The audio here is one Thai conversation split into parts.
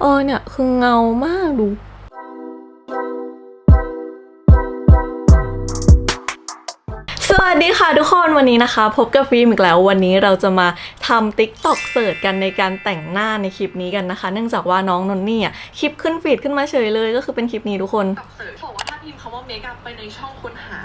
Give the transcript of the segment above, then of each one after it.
เออเนี่ยคือเงามากดูสวัสดีค่ะทุกคนวันนี้นะคะ พบกับฟิล์มอีกแล้ววันนี้เราจะมาทำ TikTok เสิร์ชกันในการแต่งหน้าในคลิปนี้กันนะคะ เนื่องจากว่าน้องนนนี่อะคลิปขึ้นฟีดขึ้นมาเฉยเลย ก็คือเป็นคลิปนี้ทุกคนบเสิร์ชบอกว่าถ้าพิมพ์คำว่าเมคอัพไปในช่องค้นหา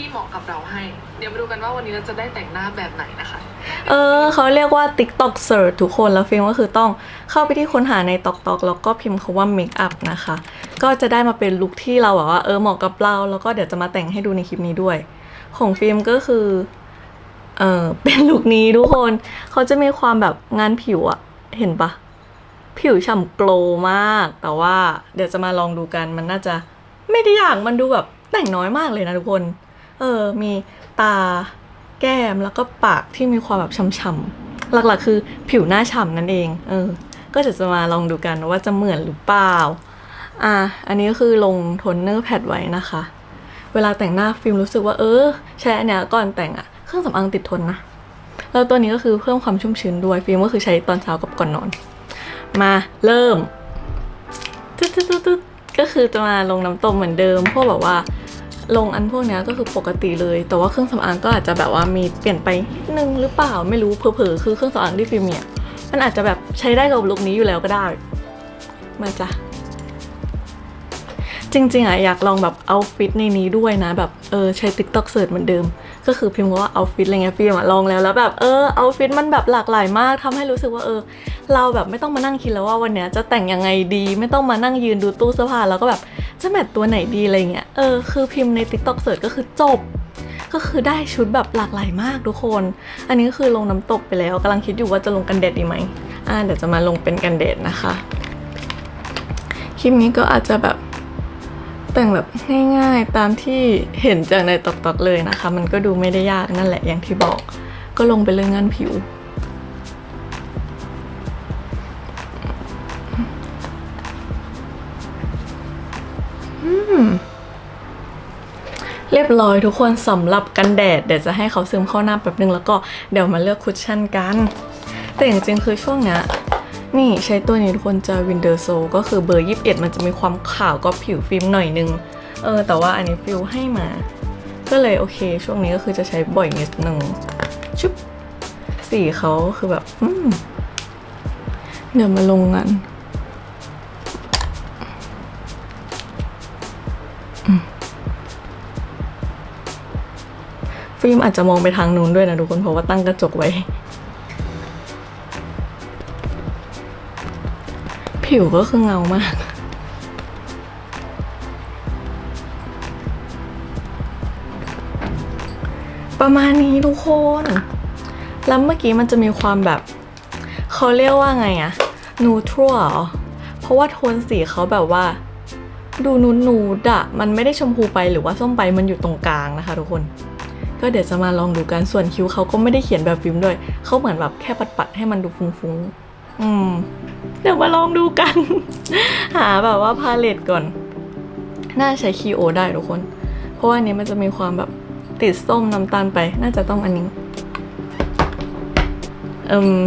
ที่เหมาะกับเราให้ เดี๋ยวมาดูกันว่าวันนี้เราจะได้แต่งหน้าแบบไหนนะคะ เออเขาเรียกว่า TikTok Search ทุกคนแล้วฟิล์มก็คือต้องเข้าไปที่ค้นหาใน TikTok แล้วก็พิมพ์คาว่า Make up นะคะ ก็จะได้มาเป็นลุคที่เราแบบว่าเออเหมาะกับเราแล้วก็เดี๋ยวจะมาแต่งให้ดูในคลิปนี้ด้วย ของฟิล์มก็คือเออเป็นลุคนี้ทุกคนเขาจะมีความแบบงานผิวอะเห็นปะผิวฉ่ำโกลมาก แต่ว่าเดี๋ยวจะมาลองดูกันมันน่าจะไม่ได้ยากมันดูแบบแต่งน้อยมากเลยนะทุกคน เออ มีตาแก้มแล้วก็ปากที่มีความแบบฉ่ำๆ หลักๆ คือผิวหน้าฉ่ำนั่นเอง เออ ก็จะจะมาลองดูกันว่าจะเหมือนหรือเปล่า อะ อันนี้ก็คือลงโทนเนอร์แพดไว้นะคะ เวลาแต่งหน้าฟิล์มรู้สึกว่าเออใช้อันเนี้ยก่อนแต่งอะเครื่องสำอางติดทนนะ แล้วตัวนี้ก็คือเพิ่มความชุ่มชื้นด้วย ฟิล์มก็คือใช้ตอนเช้ากับก่อนนอน มาเริ่ม ตึ๊ดตึ๊ดตึ๊ดตึ๊ดก็คือจะมาลงน้ำต้มเหมือนเดิม พวกแบบว่า ลงอันพวกนี้ก็คือปกติเลย แต่ว่าเครื่องสำอางก็อาจจะแบบว่ามีเปลี่ยนไปนิดนึงหรือเปล่าไม่รู้เผลอๆคือเครื่องสำอางที่ฟิล์มเนี่ยมันอาจจะแบบใช้ได้กับลุคนี้อยู่แล้วก็ได้ มาจ้ะจริงๆอะอยากลองแบบเอาฟิตในนี้ด้วยนะ แบบเออใช้ TikTok เสิร์ชเหมือนเดิม ก็คือพิมพ์ว่าเอาฟิตอะไรเงี้ยฟิล์มอะลองแล้วแล้วแบบเออเอาฟิตมันแบบหลากหลายมากทำให้รู้สึกว่าเออ เราแบบไม่ต้องมานั่งคิดแล้วว่าวันเนี้ยจะแต่งยังไงดี ไม่ต้องมานั่งยืนดูตู้เสื้อผ้าแล้วก็แบบ จะแมทตัวไหนดีอะไรเงี้ย เออ คือพิมพ์ใน TikTok เสิร์ชก็คือจบ ก็คือได้ชุดแบบหลากหลายมากทุกคน อันนี้ก็คือลงน้ำตกไปแล้วกำลังคิดอยู่ว่าจะลงกันแดดดีไหมอ่าเดี๋ยวจะมาลงเป็นกันแดดนะคะ คลิปนี้ก็อาจจะแบบแต่งแบบง่ายๆตามที่เห็นจากในตอกๆเลยนะคะ มันก็ดูไม่ได้ยากนั่นแหละอย่างที่บอก ก็ลงไปเรื่องงานผิว ร้อยทุกคนสำหรับกันแดด เดี๋ยวจะให้เขาซึมเข้าหน้าแป๊บนึงแล้วก็เดี๋ยวมาเลือกคุชชั่นกัน แต่จริงๆคือช่วงนี้นี่ใช้ตัวนี้ทุกคนจะวินเดอร์โซก็คือเบอร์ 21 มันจะมีความขาวก็ผิวฟิล์มหน่อยนึง เออ แต่ว่าอันนี้ฟิลให้มา ก็เลยโอเค ช่วงนี้ก็คือจะใช้บ่อยนิดนึงชุบสีเขาคือแบบ อืมเดี๋ยวมาลงกัน ฟิล์มอาจจะมองไปทางนู้นด้วยนะทุกคนเพราะว่าตั้งกระจกไว้ ผิวก็คือเงามาก ประมาณนี้ทุกคน แล้วเมื่อกี้มันจะมีความแบบเขาเรียกว่าไงอะนูทรัลเพราะว่าโทนสีเขาแบบว่า ดูนูนูดอะมันไม่ได้ชมพูไปหรือว่าส้มไปมันอยู่ตรงกลางนะคะทุกคน ก็เดี๋ยวจะมาลองดูกันส่วนคิ้วเขาก็ไม่ได้เขียนแบบฟิล์มด้วย เขาเหมือนแบบแค่ปัดๆให้มันดูฟุ้งๆ อืม เดี๋ยวมาลองดูกัน หาแบบว่าพาเลตก่อน น่าใช้คีโอได้ทุกคน เพราะว่านนี้มันจะมีความแบบติดส้มน้ำตาลไป น่าจะต้องอันนี้อิม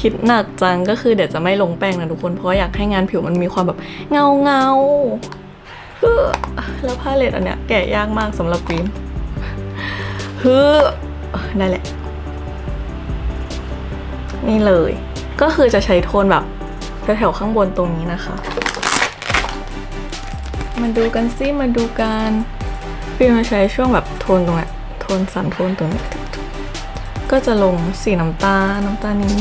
คิดหนักจังก็คือเดี๋ยวจะไม่ลงแป้งนะทุกคน เพราะอยากให้งานผิวมันมีความแบบเงาเงาๆแล้วพาเลตอันเนี้ยแกะยากมากสำหรับฟิล์ม ฮึได้แหละ นี่เลย ก็คือจะใช้โทนแบบแถวๆข้างบนตรงนี้นะคะ มาดูกันซิมาดูกันฟิลมจะใช้ช่วงแบบโทนตรงนี้โทนสันโทนตรงนี้ก็จะลงสีน้ำตาน้ำตานี้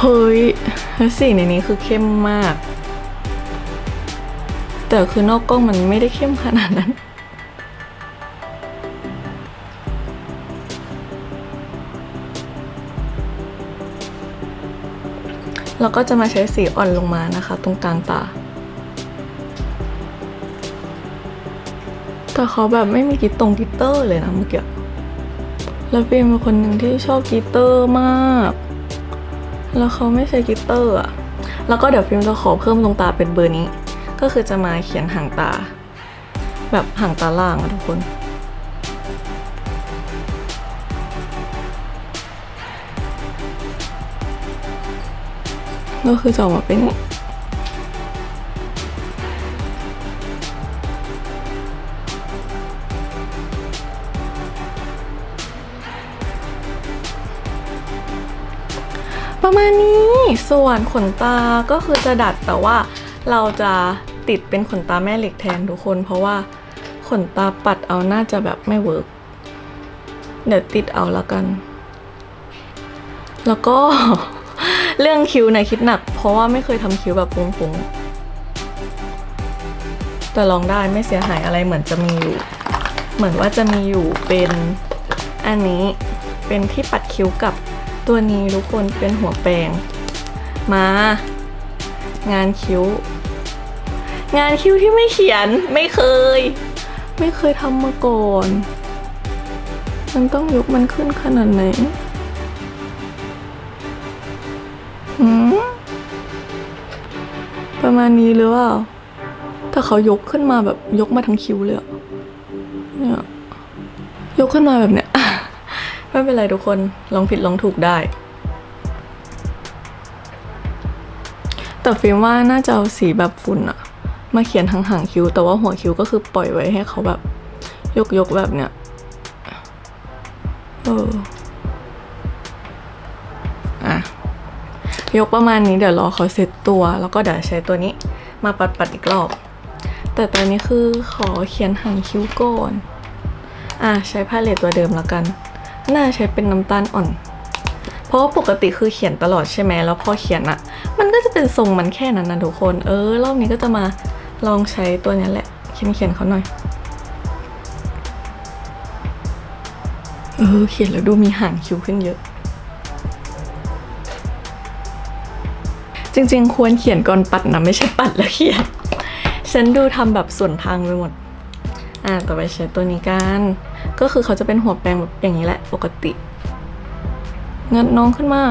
เฮ้ย แล้วสีในนี้คือเข้มมาก แต่คือนอกกล้องมันไม่ได้เข้มขนาดนั้น แล้วก็จะมาใช้สีอ่อนลงมานะคะ ตรงกลางตา แต่เขาแบบไม่มีกิตตรงกิตเตอร์เลยนะเมื่อกี้ แล้วฟิล์มเป็นคนหนึ่งที่ชอบกิตเตอร์มาก แล้วเขาไม่ใช้กิตเตอร์อะแล้วก็เดี๋ยวพิมจะขอเพิ่มตรงตาเป็นเบอร์นี้ ก็คือจะมาเขียนห่างตา แบบห่างตาล่างอะทุกคนก็คือจะออกมาเป็น ประมาณนี้ส่วนขนตาก็คือจะดัดแต่ว่าเราจะติดเป็นขนตาแม่เหล็กแทนทุกคน เพราะว่าขนตาปัดเอาน่าจะแบบไม่เวิร์กเดี๋ยวติดเอาละกัน แล้วก็เรื่องคิ้วนี่ยคิดหนัก เพราะว่าไม่เคยทำคิ้วแบบฟุ้งๆแต่ลองได้ไม่เสียหายอะไรเหมือนจะมีอยู่ เหมือนว่าจะมีอยู่เป็นอันนี้เป็นที่ปัดคิ้วกับ ตัวนี้ทุกคนเป็นหัวแปรงมา งานคิ้ว งานคิ้วที่ไม่เขียนไม่เคย ไม่เคยทำมาก่อน มันต้องยกมันขึ้นขนาดไหนหืมประมาณนี้หรือเปล่าถ้าเขายกขึ้นมาแบบยกมาทั้งคิ้วเลยเนี่ยยกขึ้นมาแบบเนี้ย ไม่เป็นไรทุกคน ลองผิดลองถูกได้ แต่ฟิล์มว่าน่าจะเอาสีแบบฝุ่นอะมาเขียนทางหางคิ้ว แต่ว่าหัวคิ้วก็คือปล่อยไว้ให้เขาแบบยกยกแบบเนี้ยเอออะยกประมาณนี้เดี๋ยวรอเขาเซ็ตตัว แล้วก็เดี๋ยวใช้ตัวนี้มาปัดปัดๆอีกรอบ แต่ตอนนี้คือขอเขียนหางคิ้วก่อน อะใช้พาเลตตัวเดิมแล้วกัน น่าใช้เป็นน้ำตาลอ่อน เพราะว่าปกติคือเขียนตลอดใช่ไหมแล้วพอเขียนอะมันก็จะเป็นทรงมันแค่นั้นนะทุกคน เออ รอบนี้ก็จะมาลองใช้ตัวนี้แหละ เขียนเขียนเขาหน่อย เออ เขียนแล้วดูมีห่างคิ้วขึ้นเยอะ จริง ๆ ควรเขียนก่อนปัดนะไม่ใช่ปัดแล้วเขียน ฉันดูทำแบบส่วนทางไปหมด อ่าต่อไปใช้ตัวนี้กัน ก็คือเขาจะเป็นหัวแปรงแบบอย่างนี้แหละปกติงัดน้องขึ้นมา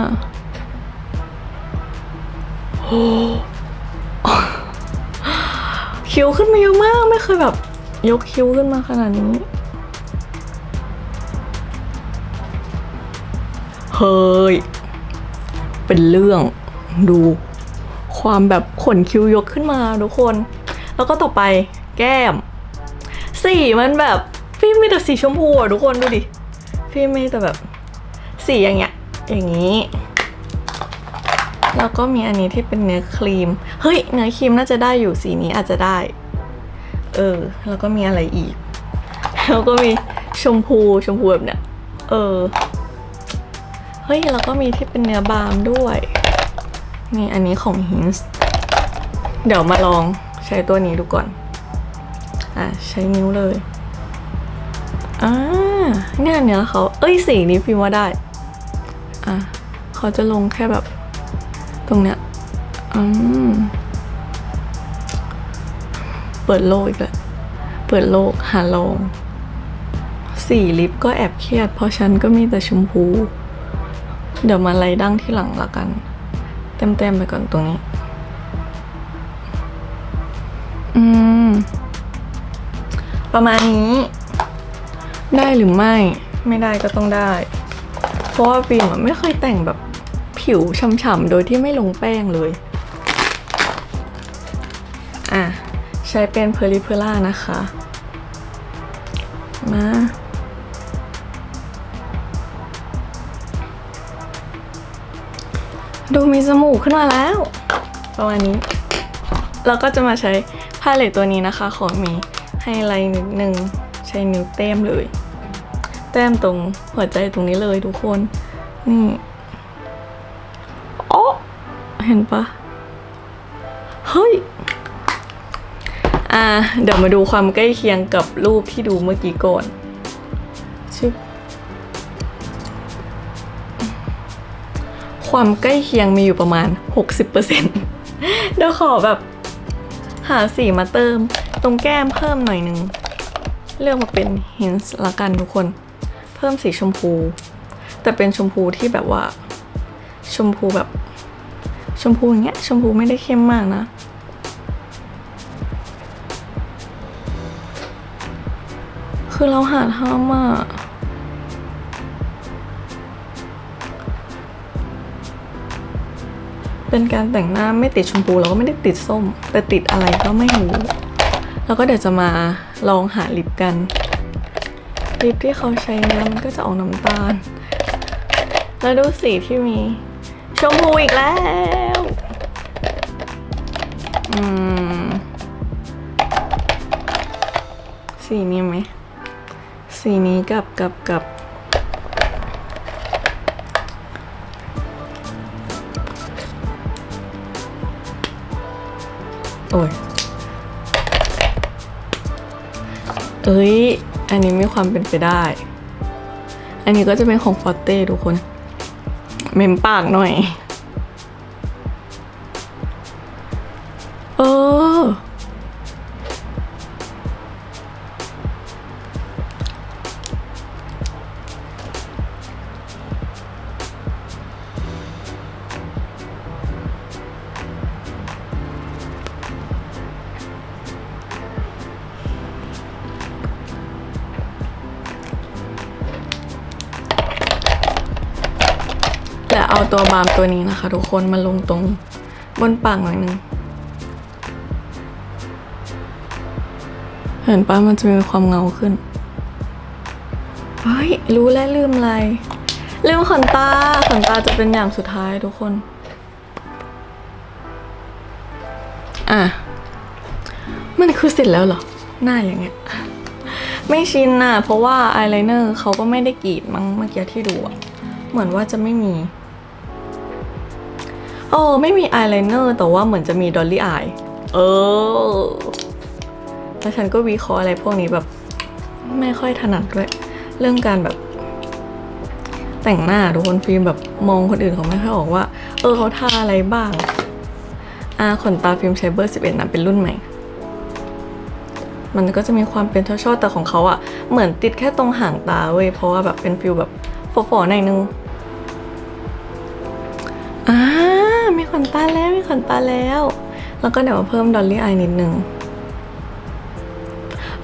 โอ้คิ้วขึ้นมาเยอะมากไม่เคยแบบ ยกคิ้วขึ้นมาขนาดนี้ เฮ้ย เป็นเรื่องดูความแบบขนคิ้วยกขึ้นมาทุกคน แล้วก็ต่อไปแก้ม สีมันแบบพี่มีแต่สีชมพูอะทุกคนดูดิพี่มีแต่แบบสีอย่างเงี้ย อย่างนี้ แล้วก็มีอันนี้ที่เป็นเนื้อครีม เฮ้ย เนื้อครีมน่าจะได้อยู่สีนี้อาจจะได้ เออ แล้วก็มีอะไรอีก แล้วก็มีชมพูชมพูแบบเนี้ย เออ เฮ้ย แล้วก็มีที่เป็นเนื้อบาล์มด้วย นี่อันนี้ของ Hinge เดี๋ยวมาลองใช้ตัวนี้ดูก่อน อะใช้นิ้วเลยอ่าเนี่ยเนื้อเขาเอ้ยสีนี้พิมพ์ว่าได้อะเขาจะลงแค่แบบ ตรงเนี้ยอืมเปิดโลกอีกแล้วเปิดโลกหาลองสีลิปก็แอบเครียด เพราะฉันก็มีแต่ชมพู เดี๋ยวมาไล่ดั้งที่หลังละกัน เต็มๆไปก่อนตรงนี้ อืม ประมาณนี้ ได้หรือไม่ ไม่ได้ก็ต้องได้ เพราะว่าฟิล์มอะไม่เคยแต่งแบบผิวฉ่ำๆโดยที่ไม่ลงแป้งเลย อะ ใช้เป็นเพอริเพล่านะคะ มาดูมีจมูกขึ้นมาแล้ว ประมาณนี้ เราก็จะมาใช้พาเลตตัวนี้นะคะ ขอมี ไฮไลท์นิดนึงใช้นิ้วแต้มเลย แต้มตรงหัวใจตรงนี้เลยทุกคน นี่โอ้เห็นปะเฮ้ย อ่า เดี๋ยวมาดูความใกล้เคียงกับรูปที่ดูเมื่อกี้ก่อนชึบความใกล้เคียงมีอยู่ประมาณ 60%เดี๋ยวขอแบบ หาสีมาเติม ตรงแก้มเพิ่มหน่อยนึง เลือกมาเป็นฮินส์ละกันทุกคน เพิ่มสีชมพู แต่เป็นชมพูที่แบบว่า ชมพูแบบ ชมพูอย่างเงี้ย ชมพูไม่ได้เข้มมากนะ คือเราหาทำอะเป็นการแต่งหน้าไม่ติดชมพูแล้วก็ไม่ได้ติดส้ม แต่ติดอะไรก็ไม่รู้ แล้วก็เดี๋ยวจะมาลองหาลิปกันลิปที่เขาใช้เนี่ยมันก็จะออกน้ำตาล แล้วดูสีที่มี ชมพูอีกแล้ว อืม สีนี้ไหม สีนี้กับกับกับโอ้ย เอ้ย อันนี้มีความเป็นไปได้ อันนี้ก็จะเป็นของฟอตเต้ทุกคน เมมปากหน่อย เออ เอาตัวบาล์มตัวนี้นะคะ ทุกคนมาลงตรงบนปากหน่อยนึง เห็นปะมันจะมีความเงาขึ้น เฮ้ย รู้แล้วลืมอะไร ลืมขนตา ขนตาจะเป็นอย่างสุดท้ายทุกคน อะ มันคือเสร็จแล้วเหรอ หน้าอย่างเงี้ย ไม่ชินน่ะ เพราะว่าอายไลเนอร์เขาก็ไม่ได้กรีดมั้งเมื่อกี้ที่ดูอะเหมือนว่าจะไม่มี ออไม่มีอายไลเนอร์แต่ว่าเหมือนจะมีดอลลี่อายเออ แล้วฉันก็วิเคราะห์อะไรพวกนี้แบบ ไม่ค่อยถนัดด้วย เรื่องการแบบ แต่งหน้าทุกคนฟิล์มแบบมองคนอื่นเขาไม่ค่อยออกว่า เออเขาทาอะไรบ้างอ่าขนตาฟิล์มใช้เบอร์ 11นะเป็นรุ่นใหม่ มันก็จะมีความเป็นช่อๆแต่ของเขาอะเหมือนติดแค่ตรงห่างตาเว้ยเพราะว่าแบบเป็นฟิลแบบฝอๆหน่อยนึงอ่ามี ขนตาแล้วมีขนตาแล้ว แล้วก็เดี๋ยวมาเพิ่มดอลลี่อายนิดนึง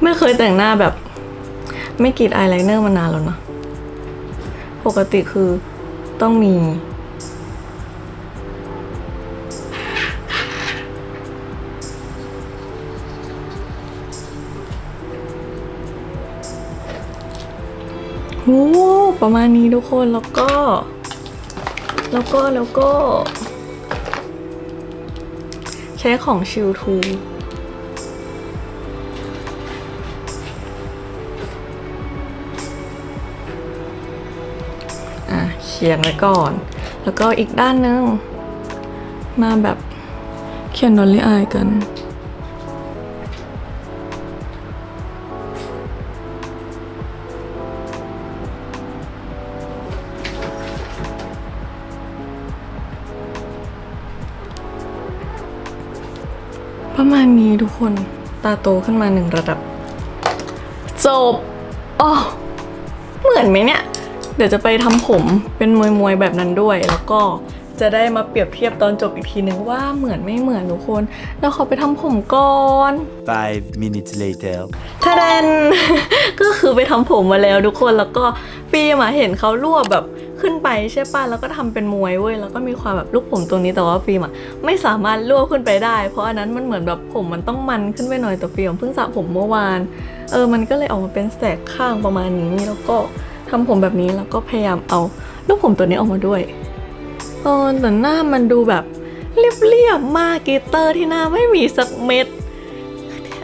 ไม่เคยแต่งหน้าแบบ ไม่กรีดอายไลเนอร์มานานแล้วนะปกติคือต้องมีโอ้ประมาณนี้ทุกคนแล้วก็ แล้วก็แล้วก็ ใช้ของชิลทูอะเขียนไว้ก่อน แล้วก็อีกด้านนึง มาแบบเขียนดอลลี่อายกัน ประมาณนี้ทุกคนตาโตขึ้นมาหนึ่งระดับ จบอ๋อเหมือนไหมเนี่ย เดี๋ยวจะไปทำผมเป็นมวยมวยๆแบบนั้นด้วย แล้วก็จะได้มาเปรียบเทียบตอนจบอีกทีนึงว่าเหมือนไม่เหมือนทุกคนแล้วขอไปทำผมก่อน Five minutes later. ทะเดน ก็คือไปทำผมมาแล้วทุกคนแล้วก็ฟิล์มอะเห็นเขารวบแบบ ขึ้นไปใช่ป่ะแล้วก็ทำเป็นมวยเว้ยแล้วก็มีความแบบลูกผมตรงนี้แต่ว่าฟิล์มอะไม่สามารถรวบขึ้นไปได้ เพราะอันนั้นมันเหมือนแบบผมมันต้องมันขึ้นไปหน่อยแต่ฟิล์มเพิ่งสระผมเมื่อวานเออมันก็เลยออกมาเป็นแสกข้างประมาณนี้แล้วก็ทำผมแบบนี้แล้วก็พยายามเอาลูกผมตัวนี้ออกมาด้วยเออแต่หน้ามันดูแบบเรียบๆมากกลิเตอร์ที่หน้าไม่มีสักเม็ด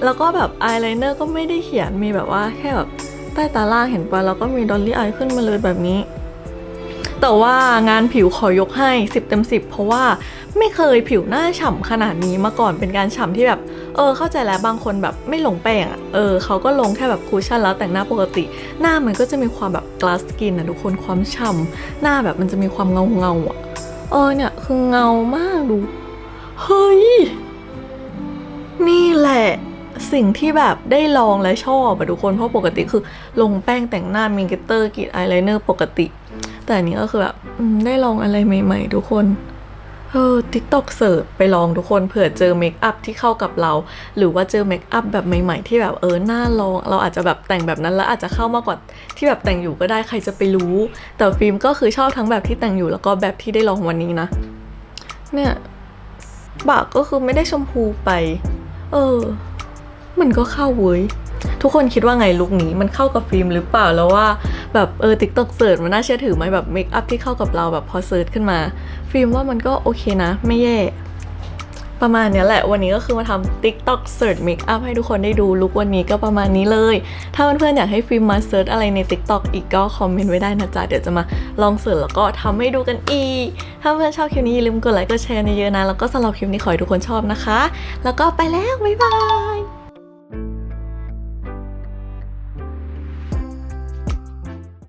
แล้วก็แบบอายไลเนอร์ก็ไม่ได้เขียนมีแบบว่าแค่แบบใต้ตาล่างเห็นปะแล้วก็มีดอลลี่อายขึ้นมาเลยแบบนี้ แต่ว่างานผิวขอยกให้ 10 เต็ม 10 เพราะว่าไม่เคยผิวหน้าฉ่ำขนาดนี้มาก่อนเป็นการฉ่ำที่แบบ เออเข้าใจแล้วบางคนแบบไม่ลงแป้งอะ่ะเออเขาก็ลงแค่แบบคูชั่นแล้วแต่งหน้าปกติ หน้ามันก็จะมีความแบบกลาสกินอะทุกคนความฉ่ำหน้าแบบมันจะมีความเงาเงาๆอะเออเนี่ยคือเงามากดู เฮ้ย นี่แหละสิ่งที่แบบได้ลองและชอบอะทุกคนเพราะปกติคือลงแป้งแต่งหน้ามีเกตเตอร์กรีดอายไลเนอร์ปกติ แต่อันนี้ก็คือแบบได้ลองอะไรใหม่ๆ ทุกคน เออ TikTok เสิร์ชไปลองทุกคนเผื่อเจอเมคอัพที่เข้ากับเรา หรือว่าเจอเมคอัพแบบใหม่ๆ ที่แบบเออน่าลอง เราอาจจะแบบแต่งแบบนั้นแล้วอาจจะเข้ามากกว่าที่แบบแต่งอยู่ก็ได้ใครจะไปรู้ แต่ฟิล์มก็คือชอบทั้งแบบที่แต่งอยู่แล้วก็แบบที่ได้ลองวันนี้นะ เนี่ยปากก็คือไม่ได้ชมพูไป เออ มันก็เข้าเว้ย ทุกคนคิดว่าไงลุคนี้มันเข้ากับฟิล์มหรือเปล่าแล้วว่าแบบเออติ๊กต็อกเสิร์ชมันน่าเชื่อถือไหมแบบเมคอัพที่เข้ากับเราแบบพอเสิร์ชขึ้นมา ฟิล์มว่ามันก็โอเคนะ ไม่แย่ ประมาณเนี้ยแหละ วันนี้ก็คือมาทำ TikTok Search Makeup ให้ทุกคนได้ดูลุควันนี้ก็ประมาณนี้เลย ถ้าเพื่อนๆอยากให้ฟิล์มมาเซิร์ชอะไรใน TikTok อีกก็คอมเมนต์ไว้ได้นะจ๊ะ เดี๋ยวจะมาลองเสิร์ชแล้วก็ทำให้ดูกันอีก ถ้าเพื่อนชอบคลิปนี้อย่าลืมกดไลค์กดแชร์เยอะๆนะ แล้วก็สำหรับคลิปนี้ขอให้ทุกคนชอบนะคะ แล้วก็ไปแล้วบ๊ายบาย